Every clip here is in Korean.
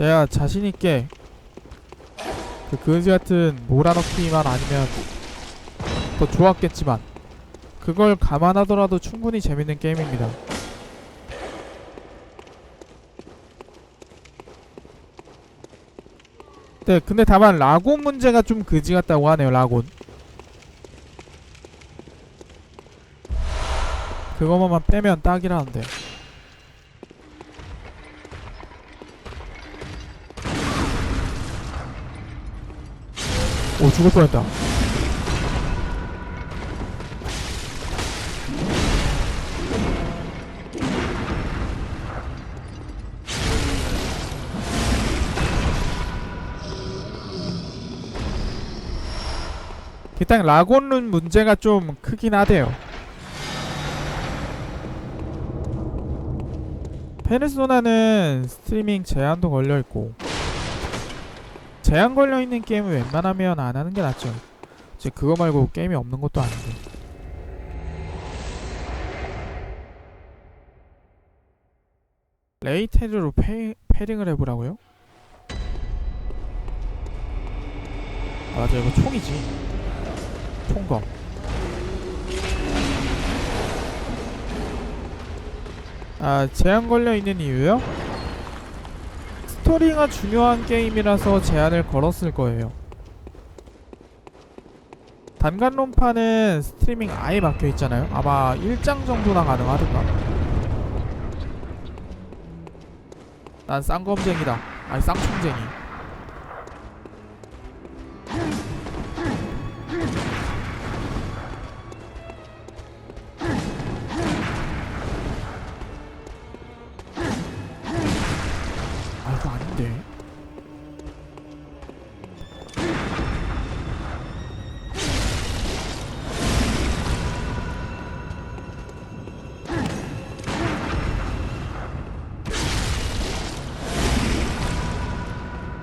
내가 자신 있게 그 그지 같은 몰아넣기만 아니면 더 좋았겠지만 그걸 감안하더라도 충분히 재밌는 게임입니다. 네, 근데 다만 라곤 문제가 좀 그지 같다고 하네요. 라곤. 그거만 빼면 딱이라는데. 오 죽을 뻔했다. 일단 라곤룬 문제가 좀 크긴 하대요. 페르소나는 스트리밍 제한도 걸려 있고 제한 걸려 있는 게임은 웬만하면 안 하는 게 낫죠. 이제 그거 말고 게임이 없는 것도 아닌데. 레이테드로 페, 패링을 해보라고요? 맞아 이거 총이지. 총검. 아 제한 걸려 있는 이유요? 스토리가 중요한 게임이라서 제한을 걸었을 거예요. 단간론파는 스트리밍 아예 막혀 있잖아요. 아마 1장 정도나 가능하던가. 난 쌍검쟁이다. 아니 쌍총쟁이.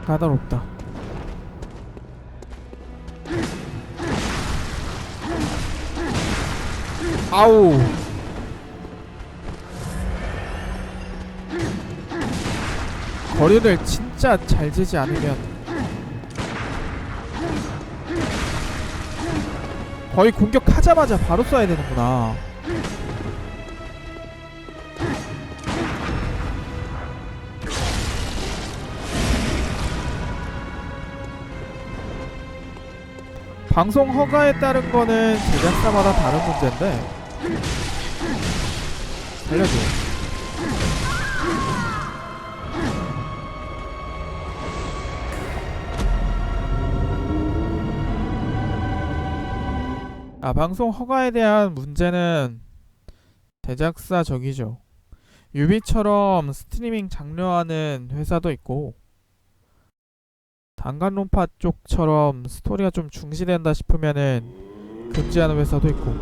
까다롭다. 아우. 거리를 진짜 잘 재지 않으면 거의 공격하자마자 바로 쏴야 되는구나. 방송 허가에 따른 거는 제작사마다 다른 문제인데 살려줘. 아 방송 허가에 대한 문제는 제작사 적이죠. 유비처럼 스트리밍 장려하는 회사도 있고 단간론파 쪽처럼 스토리가 좀 중시된다 싶으면은 금지하는 회사도 있고.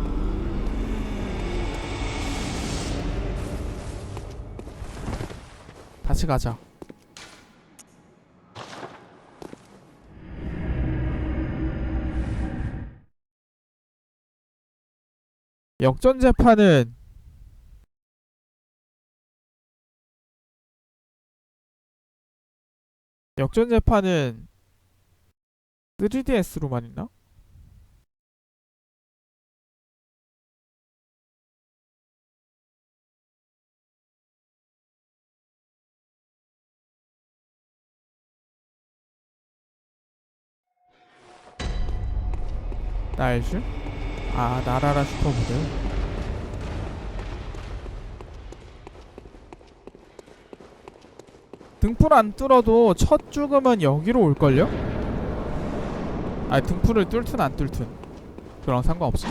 다시 가자. 역전 재판은 역전 재판은 3DS로만 있나? 나이스? 아 나라라 슈퍼보드 등불 안 뚫어도 첫 죽음은 여기로 올걸요? 아니 등불을 뚫든 안 뚫든. 그랑 상관없어.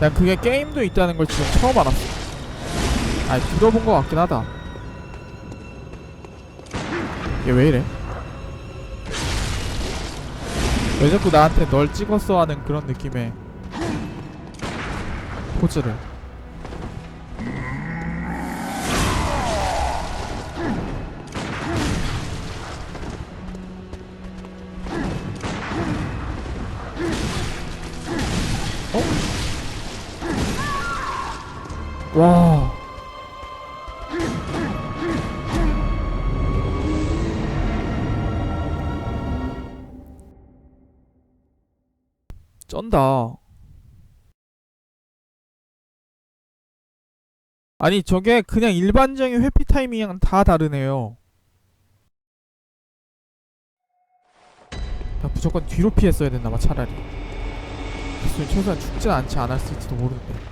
난 그게 게임도 있다는 걸 지금 처음 알았어 아 들어본 것 같긴 하다 얘 왜 이래? 왜 자꾸 나한테 널 찍었어 하는 그런 느낌의 포즈를 어? 와 쩐다. 아니 저게 그냥 일반적인 회피 타이밍이랑 다 다르네요. 나 무조건 뒤로 피했어야 됐나봐 차라리. 그랬으면 최소한 죽진 않지 않았을지도 모르는데.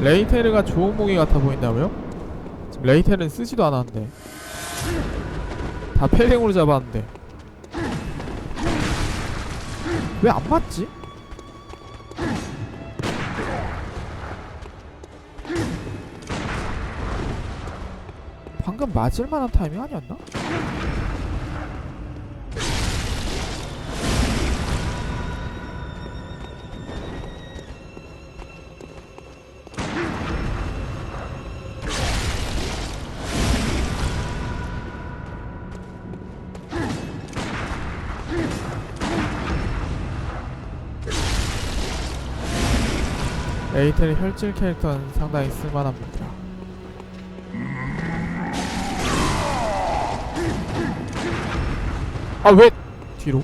레이테르가 좋은 무기 같아 보인다고요? 레이테르는 쓰지도 않았는데 다 펠링으로 잡았는데 왜 안 맞지? 방금 맞을 만한 타이밍 아니었나? 에이텔의 혈질 캐릭터는 상당히 쓸만합니다. 아 왜 뒤로?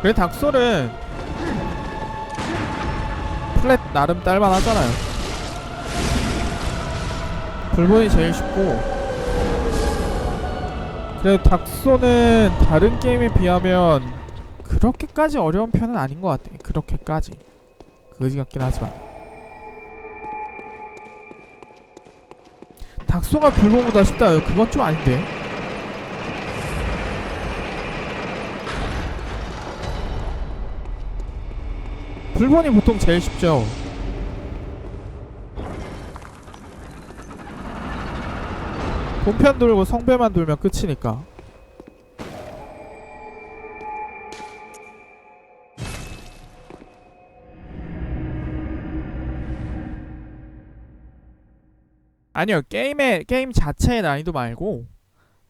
그래 닥솔은 나름 딸만 하잖아요. 불본이 제일 쉽고 그래 닥소는 다른 게임에 비하면 그렇게까지 어려운 편은 아닌 것 같아. 그렇게까지 그지 같긴 하지만 닥소가 불본보다 쉽다. 그건 좀 아닌데. 불본이 보통 제일 쉽죠. 본편 돌고 성배만 돌면 끝이니까. 아니요 게임의 게임 자체의 난이도 말고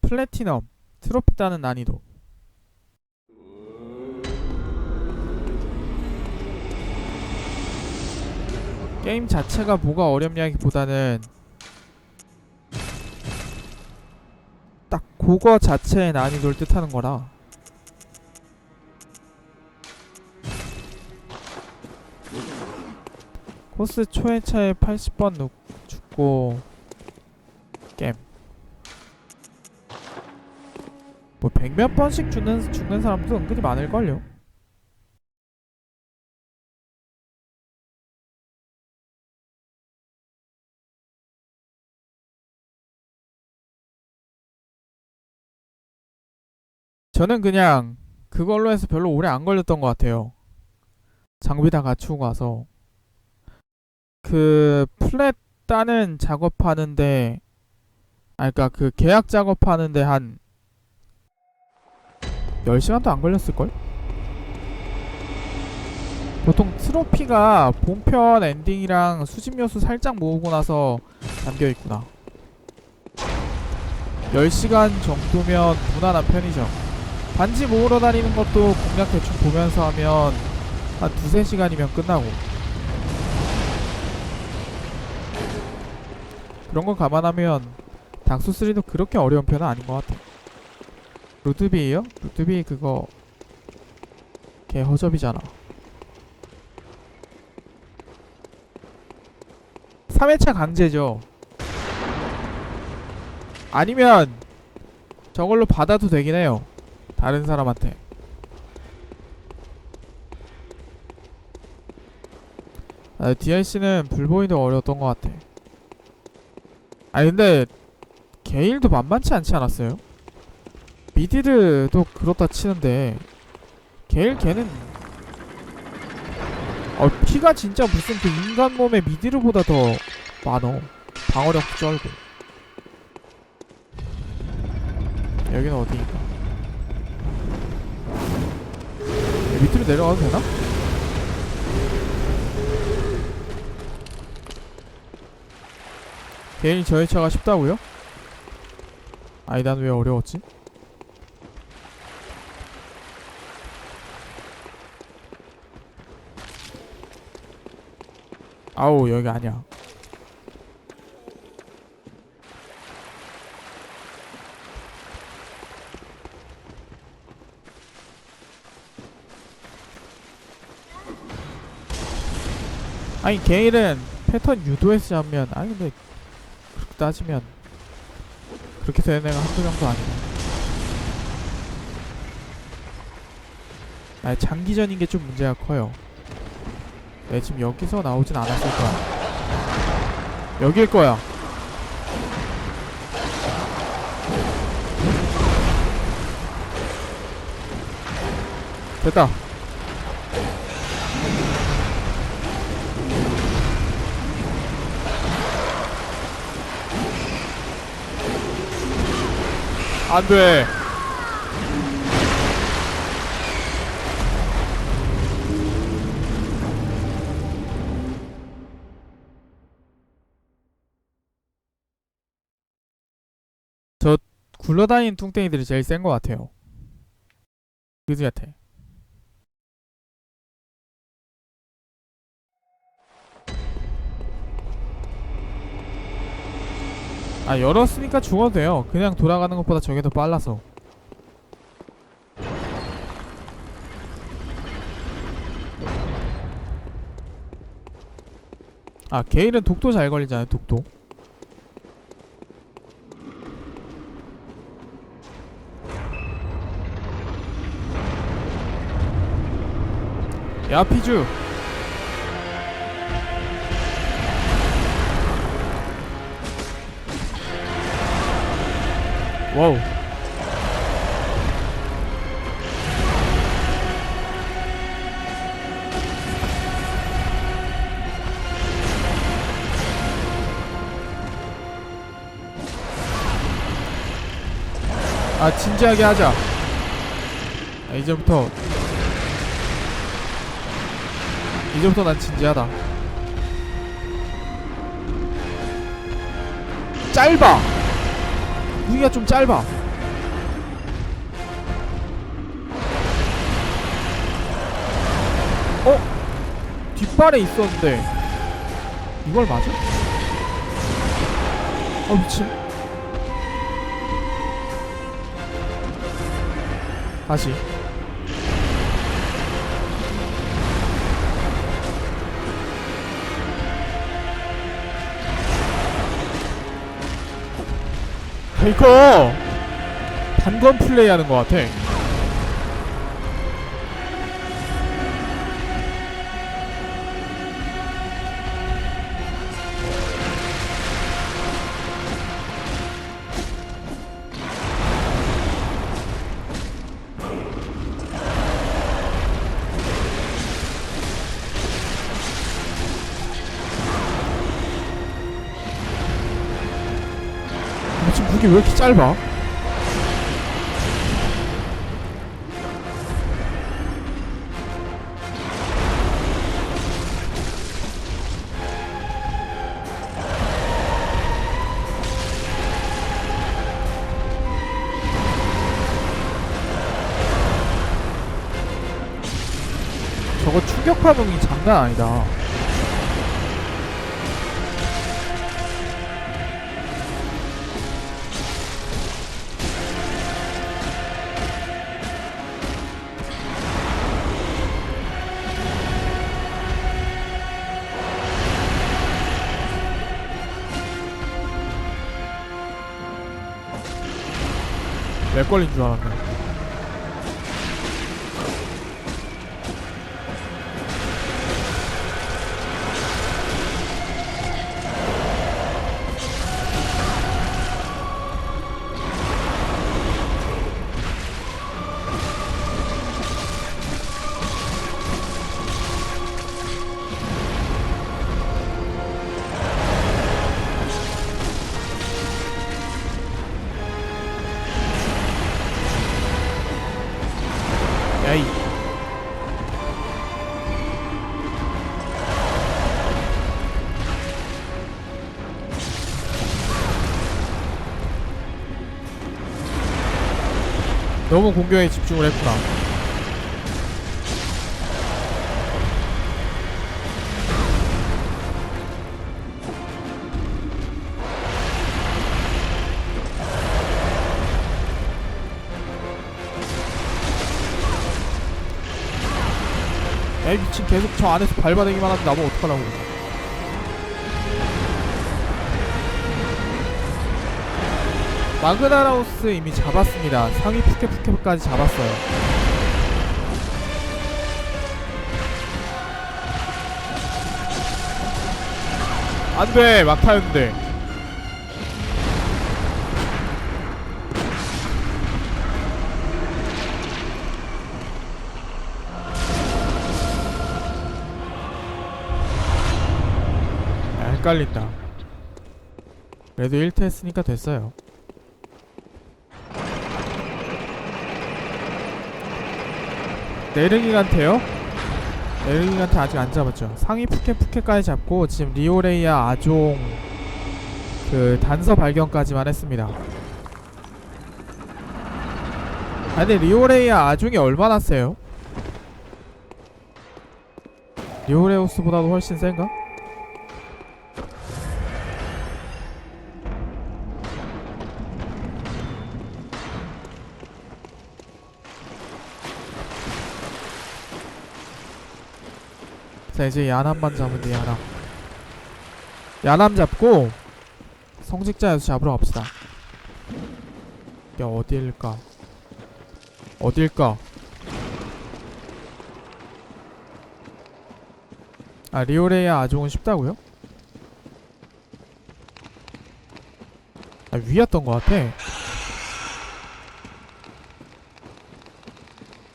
플래티넘 트로피 따는 난이도. 게임 자체가 뭐가 어렵냐기보다는 딱 그거 자체의 난이도를 뜻하는 거라. 코스 초회차에 80번 누, 죽고 게임 뭐 백몇 번씩 죽는, 죽는 사람도 은근히 많을걸요 저는 그냥 그걸로 해서 별로 오래 안 걸렸던 것 같아요. 장비 다 갖추고 가서 그 플랫 따는 작업하는데 아 그니까 그 계약 작업하는데 한 10시간도 안 걸렸을걸? 보통 트로피가 본편 엔딩이랑 수집 요소 살짝 모으고 나서 담겨 있구나. 10시간 정도면 무난한 편이죠. 반지 모으러 다니는 것도 공략 대충 보면서 하면 한 두세 시간이면 끝나고. 그런 거 감안하면 닥소3도 그렇게 어려운 편은 아닌 것 같아. 루드비에요? 루드비 그거 개 허접이잖아. 3회차 강제죠. 아니면 저걸로 받아도 되긴 해요 다른 사람한테. 아, DLC는 불보이도 어려웠던 것 같아. 아니 근데 게일도 만만치 않지 않았어요? 미디르도 그렇다 치는데 게일 걔는 어 피가 진짜 무슨 그 인간 몸의 미디르보다 더 많어. 방어력 쩔고. 여기는 어디인가 밑으로 내려가도 되나? 개인이 저해차가 쉽다고요? 아니 난 왜 어려웠지? 아우 여기 아니야 아니 게일은 패턴 유도해서 잡으면 아니 근데 그렇게 따지면 그렇게 되는 애가 한두 명도 아니고 아니 장기전인 게 좀 문제가 커요. 내 지금 여기서 나오진 않았을 거야. 여길 거야. 됐다 안 돼. 저 굴러다니는 뚱땡이들이 제일 센 것 같아요. 그지 같아 아 열었으니까 죽어도 돼요. 그냥 돌아가는 것보다 저게 더 빨라서. 아 게일은 독도 잘 걸리잖아요 독도. 야 피주 와우. 아 진지하게 하자. 아, 이제부터. 이제부터 난 진지하다. 짧아 무기가 좀 짧아 어? 뒷발에 있었는데 이걸 맞아? 어 미친 다시 이거 단건 플레이 하는 것 같아 짧아? 저거 추격 반응이 장난 아니다. 걸린 줄 알았네. 너무 공격에 집중을 했구나. 에이 미친 계속 저 안에서 발바닥이만 하면 나보고 어떡하라고 마그나라우스 이미 잡았습니다. 상위 푸케푸케까지 잡았어요. 안돼 막타였는데. 야, 헷갈린다. 그래도 1트 했으니까 됐어요 네르기간테요? 네르기간테 아직 안 잡았죠 상위 푸케푸케까지 잡고 지금 리오레이아 아종 그 단서 발견까지만 했습니다 아 근데 리오레이아 아종이 얼마나 세요? 리오레우스보다도 훨씬 센가? 자 이제 야남만 잡으면 돼 야남 야남 잡고 성직자에서 잡으러 갑시다 야 어딜까 어딜까 아 리오레이아 아종은 쉽다고요? 아 위였던 것 같아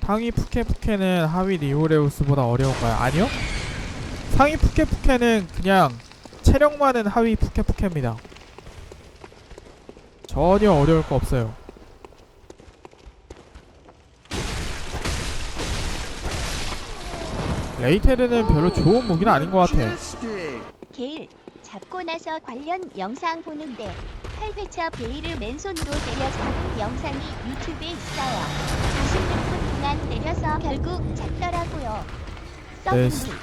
상위 푸케푸케는 하위 리오레우스보다 어려운가요? 아니요? 상위 푸케푸케는 그냥 체력 많은 하위 푸케푸케입니다 전혀 어려울 거 없어요 레이테르는 별로 좋은 무기는 아닌 것 같아 게일 잡고 나서 관련 영상 보는데 8회차 베일을 맨손으로 때려 잡은 영상이 유튜브에 있어요. 46분 동안 때려서 결국 잡더라고요. 네, 시- 물.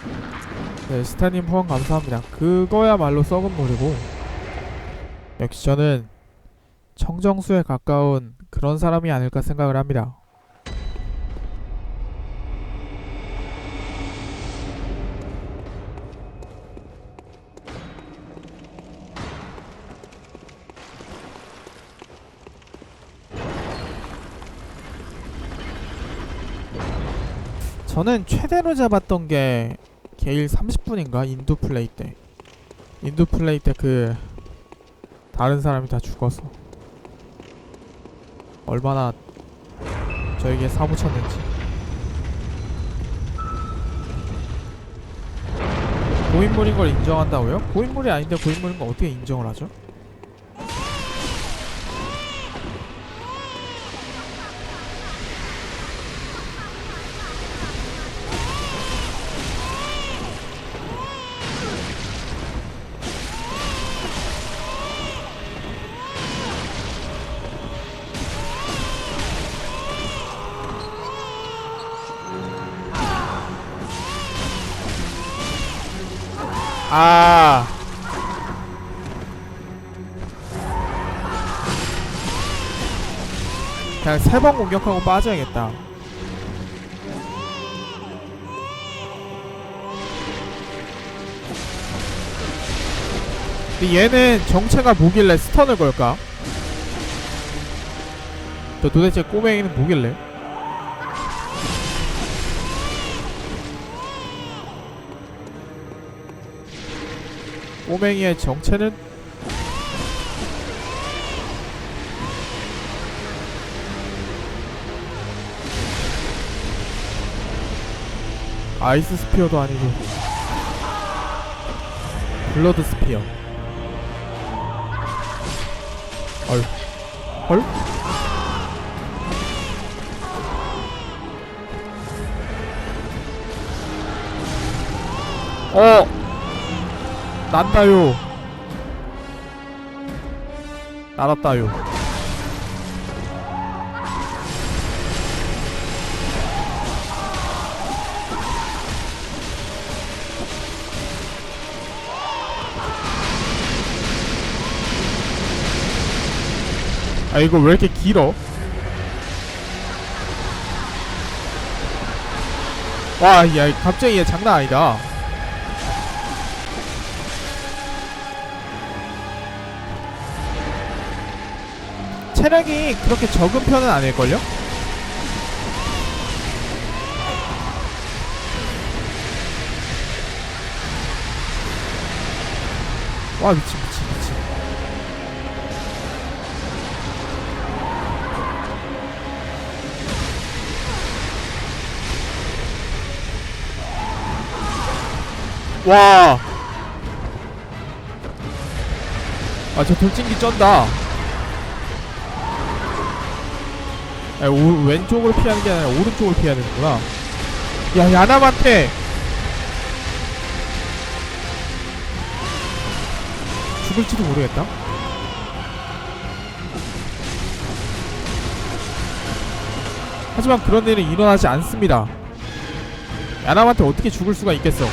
네, 스타님 후원 감사합니다. 그거야말로 썩은 물이고 역시 저는 청정수에 가까운 그런 사람이 아닐까 생각을 합니다. 저는 최대로 잡았던 게 게일 30분인가 인도 플레이 때 인도 플레이 때 그 다른 사람이 다 죽었어 얼마나 저에게 사무쳤는지 고인물인 걸 인정한다고요? 고인물이 아닌데 고인물인 걸 어떻게 인정을 하죠? 아 그냥 세 번 공격하고 빠져야겠다 근데 얘는 정체가 뭐길래 스턴을 걸까? 저 도대체 꼬맹이는 뭐길래? 꼬맹이의 정체는 아이스 스피어도 아니고 블러드 스피어 헐 헐? 어 난다요. 날았다요. 아 이거 왜 이렇게 길어? 와야 갑자기 얘 장난 아니다. 체력이 그렇게 적은 편은 아닐걸요? 와 미친 미친 미친 와. 아, 저 돌진기 쩐다. 아, 오, 왼쪽으로 피하는 게 아니라 오른쪽으로 피해야 되는구나. 야, 야남한테 죽을지도 모르겠다. 하지만 그런 일은 일어나지 않습니다. 야남한테 어떻게 죽을 수가 있겠어?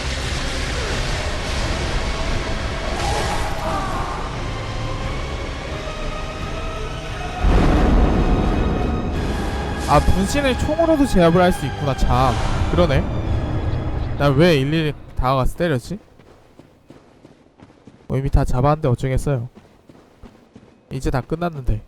아 분신을 총으로도 제압을 할 수 있구나. 참. 그러네. 난왜 일일이 다가가서 때렸지? 뭐 이미 다 잡았는데 어쩌겠어요. 이제 다 끝났는데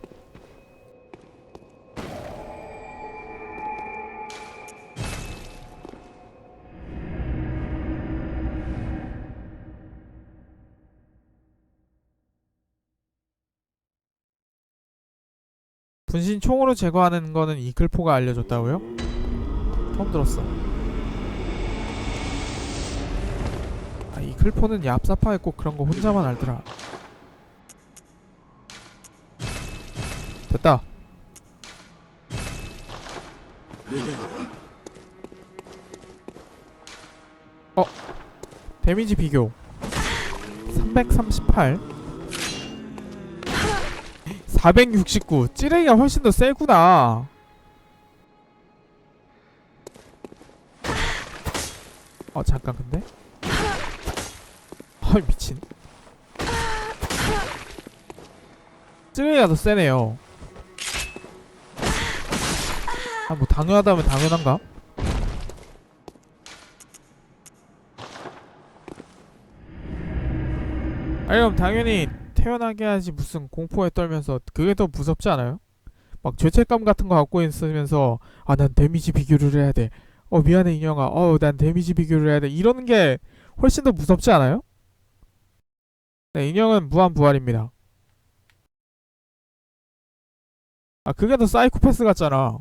분신 총으로 제거하는 거는 이클포가 알려줬다고요? 처음 들었어. 아, 이클포는 꼭 그런 거 혼자만 알더라. 됐다. 어, 데미지 비교. 338. 469 찌레기가 훨씬 더 세구나. 어 잠깐 근데? 헐 미친. 찌레기가 더 세네요. 아 뭐 당연하다면 당연한가? 아니 그럼 당연히 태어나게 하지 무슨 공포에 떨면서 그게 더 무섭지 않아요? 막 죄책감 같은 거 갖고 있으면서 아 난 데미지 비교를 해야 돼. 어 미안해 인형아. 어난 데미지 비교를 해야 돼. 이러는 게 훨씬 더 무섭지 않아요? 네 인형은 무한 부활입니다. 아 그게 더 사이코패스 같잖아.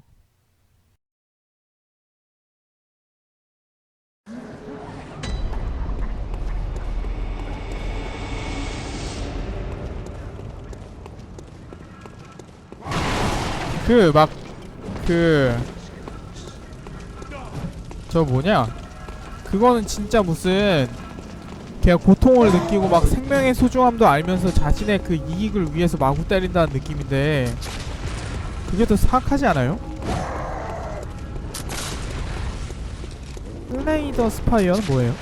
그 막 그 저 뭐냐 그거는 진짜 무슨 걔가 고통을 느끼고 막 생명의 소중함도 알면서 자신의 그 이익을 위해서 마구 때린다는 느낌인데 그게 더 사악하지 않아요? 플레이더 스파이어는 뭐예요?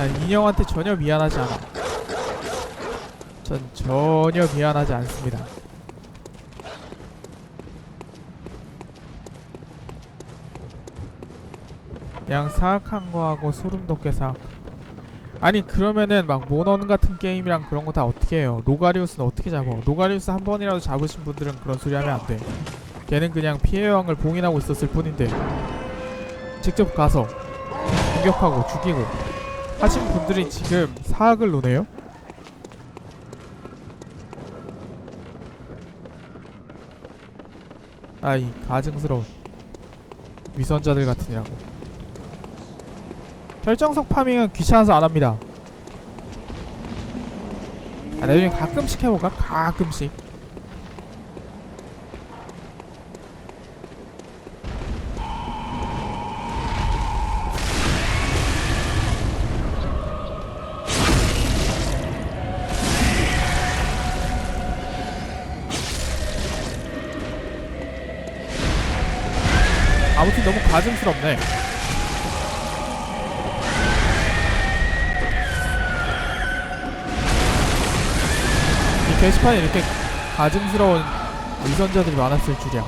난 인형한테 전혀 미안하지 않아. 전 전혀 미안하지 않습니다. 그냥 사악한 거하고 소름 돋게 사악. 아니 그러면은 막 모넌 같은 게임이랑 그런 거 다 어떻게 해요? 로가리우스는 어떻게 잡어? 로가리우스 한 번이라도 잡으신 분들은 그런 소리 하면 안 돼. 걔는 그냥 피해 여왕을 봉인하고 있었을 뿐인데 직접 가서 공격하고 죽이고 하신 분들이 지금 사악을 노네요? 아이 가증스러운 위선자들 같으니라고 결정석 파밍은 귀찮아서 안합니다 아, 나중에 가끔씩 해볼까? 가끔씩 봐줌스럽네 이 게시판에 이렇게 가증스러운 유전자들이 많았을 줄이야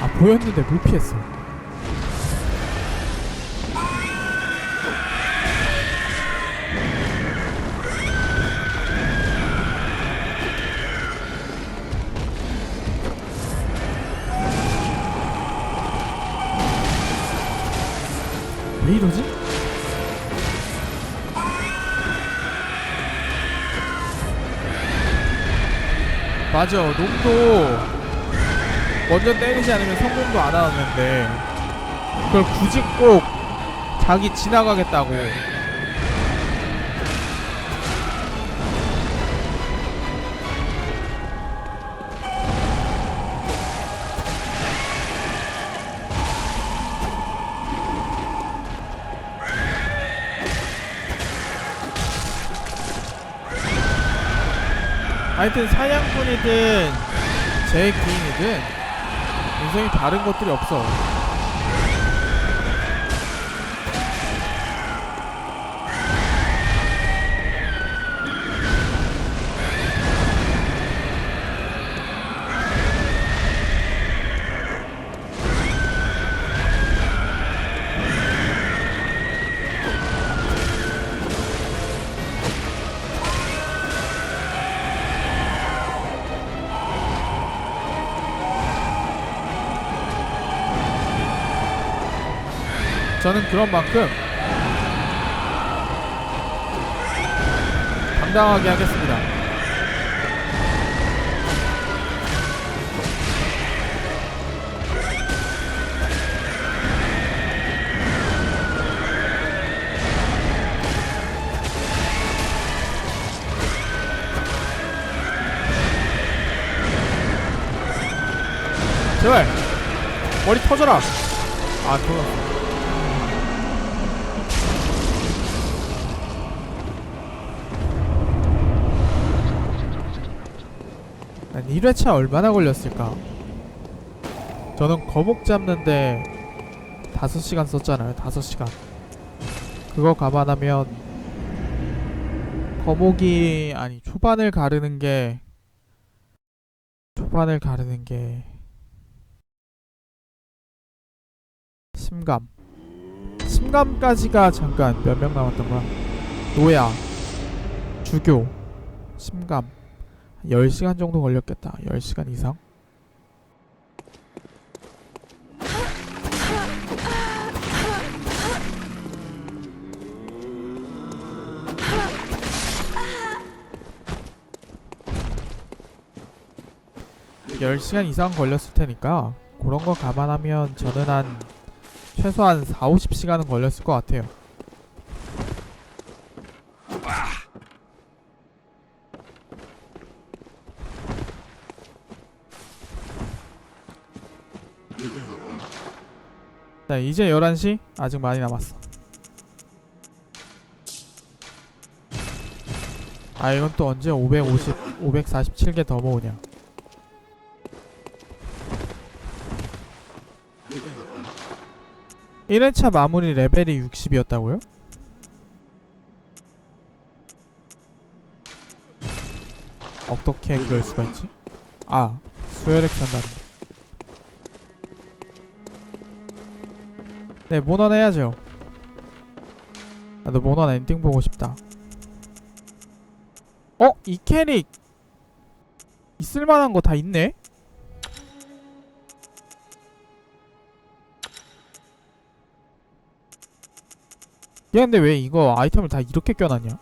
아 보였는데 불피했어. 왜 이러지? 맞아 놈도 먼저 때리지 않으면 성공도 안 하는데 그걸 굳이 꼭 자기 지나가겠다고 하여튼 사냥꾼이든 제 기인이든 인생이 다른 것들이 없어. 저는 그런 만큼 당당하게 하겠습니다. 제발 머리 터져라. 아 터졌어. 1회차 얼마나 걸렸을까? 저는 거목 잡는데 5시간 썼잖아요. 5시간. 그거 감안하면 거목이 아니 초반을 가르는 게 초반을 가르는 게 심감 심감까지가 잠깐 몇 명 남았던 거야 노야 주교 심감 10시간 정도 걸렸겠다. 10시간 이상? 열 시간 이상 걸렸을 테니까 그런 거 감안하면 저는 한 최소한 4, 50시간은 걸렸을 것 같아요. 자 이제 11시 아직 많이 남았어 아 이건 또 언제 550 547개 더 모으냐 일회차 마무리 레벨이 60이었다고요? 어떻게 그럴 수가 있지? 아 수혈액 산다는 네, 모넌 해야죠. 나도 모넌 엔딩 보고 싶다. 어? 이 캐릭 있을만한 거 다 있네? 얘 근데 왜 이거 아이템을 다 이렇게 껴놨냐?